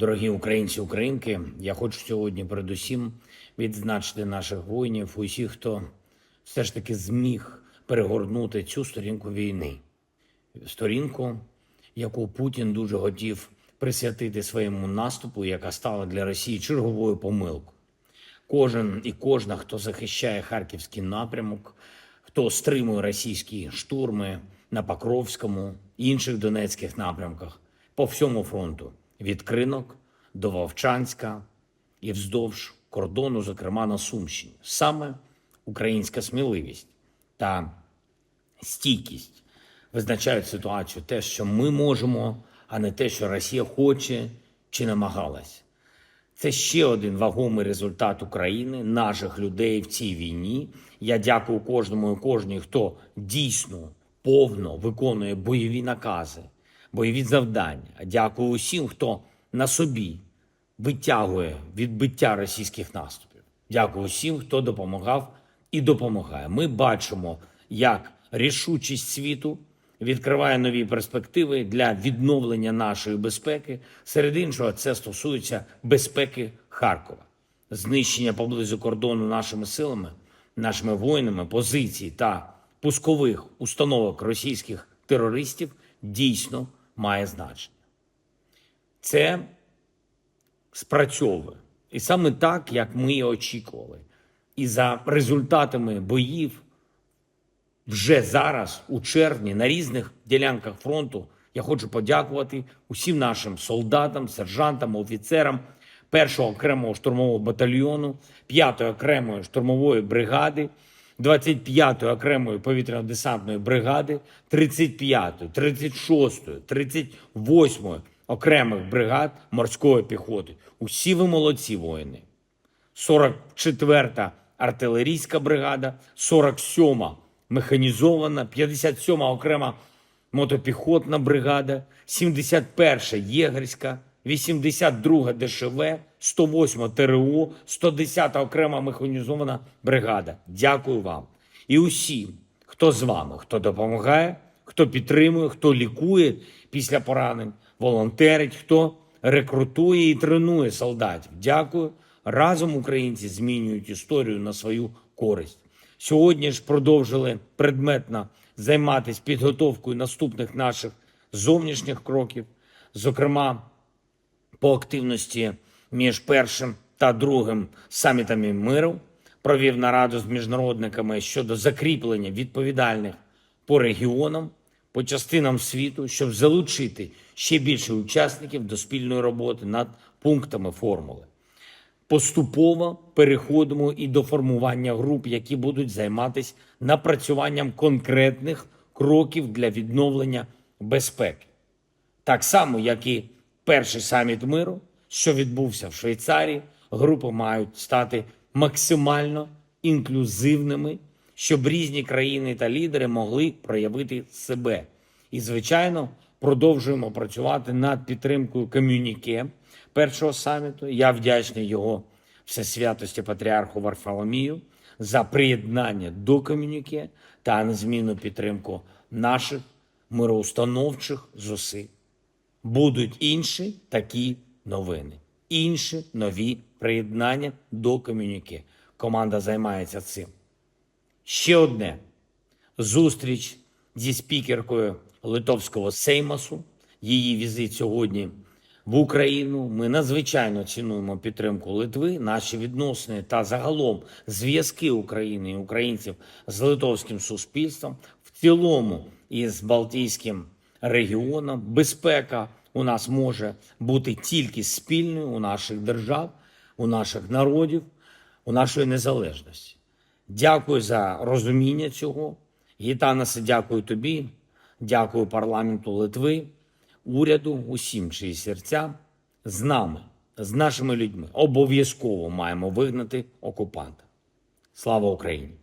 Дорогі українці, українки, я хочу сьогодні передусім відзначити наших воїнів, усіх, хто все ж таки зміг перегорнути цю сторінку війни, сторінку, яку Путін дуже хотів присвятити своєму наступу, яка стала для Росії черговою помилкою. Кожен і кожна, хто захищає харківський напрямок, хто стримує російські штурми на Покровському, інших донецьких напрямках по всьому фронту від Кринок до Вовчанська і вздовж кордону, зокрема на Сумщині. Саме українська сміливість та стійкість визначають ситуацію, те, що ми можемо, а не те, що Росія хоче чи намагалась. Це ще один вагомий результат України, наших людей в цій війні. Я дякую кожному і кожній, хто дійсно повно виконує бойові накази, бойові завдання. Дякую усім, хто на собі витягує відбиття російських наступів. Дякую усім, хто допомагав і допомагає. Ми бачимо, як рішучість світу відкриває нові перспективи для відновлення нашої безпеки. Серед іншого, це стосується безпеки Харкова, знищення поблизу кордону нашими силами, нашими воїнами, позицій та пускових установок російських терористів дійсно має значення. Це спрацьовує. І саме так, як ми і очікували. І за результатами боїв вже зараз, у червні, на різних ділянках фронту, я хочу подякувати усім нашим солдатам, сержантам, офіцерам першого окремого штурмового батальйону, 5-ї окремої штурмової бригади, 25-ї окремої повітряно-десантної бригади, 35-ї, 36-ї, 38-ї окремих бригад морської піхоти. Усі ви молодці воїни. 44-та артилерійська бригада, 47-ма механізована, 57-ма окрема мотопіхотна бригада, 71-ша єгерська, 82-га ДШВ, 108-ма ТРО, 110-та окрема механізована бригада. Дякую вам. І усім, хто з вами, хто допомагає, хто підтримує, хто лікує після поранень, волонтерить, хто рекрутує і тренує солдатів. Дякую. Разом українці змінюють історію на свою користь. Сьогодні ж продовжили предметно займатися підготовкою наступних наших зовнішніх кроків, зокрема по активності між першим та другим самітами миру, провів нараду з міжнародниками щодо закріплення відповідальних по регіонам, по частинам світу, щоб залучити ще більше учасників до спільної роботи над пунктами формули. Поступово переходимо і до формування груп, які будуть займатися напрацюванням конкретних кроків для відновлення безпеки. Так само, як і перший саміт миру, що відбувся в Швейцарії, групи мають стати максимально інклюзивними, щоб різні країни та лідери могли проявити себе. І, звичайно, продовжуємо працювати над підтримкою ком'юніке першого саміту. Я вдячний його всесвятості патріарху Варфоломію за приєднання до ком'юніке та незмінну підтримку наших мироустановчих зусиль. Будуть інші такі новини, інші нові приєднання до ком'юніке. Команда займається цим. Ще одне зустріч зі спікеркою Литовського Сеймасу. Її візит сьогодні в Україну. Ми надзвичайно цінуємо підтримку Литви, наші відносини та загалом зв'язки України і українців з литовським суспільством в цілому і з Балтійським регіоном. Безпека у нас може бути тільки спільною у наших держав, у наших народів, у нашої незалежності. Дякую за розуміння цього. Гітанасе, дякую тобі, дякую парламенту Литви, уряду, усім, чиї серця з нами, з нашими людьми. Обов'язково маємо вигнати окупанта. Слава Україні!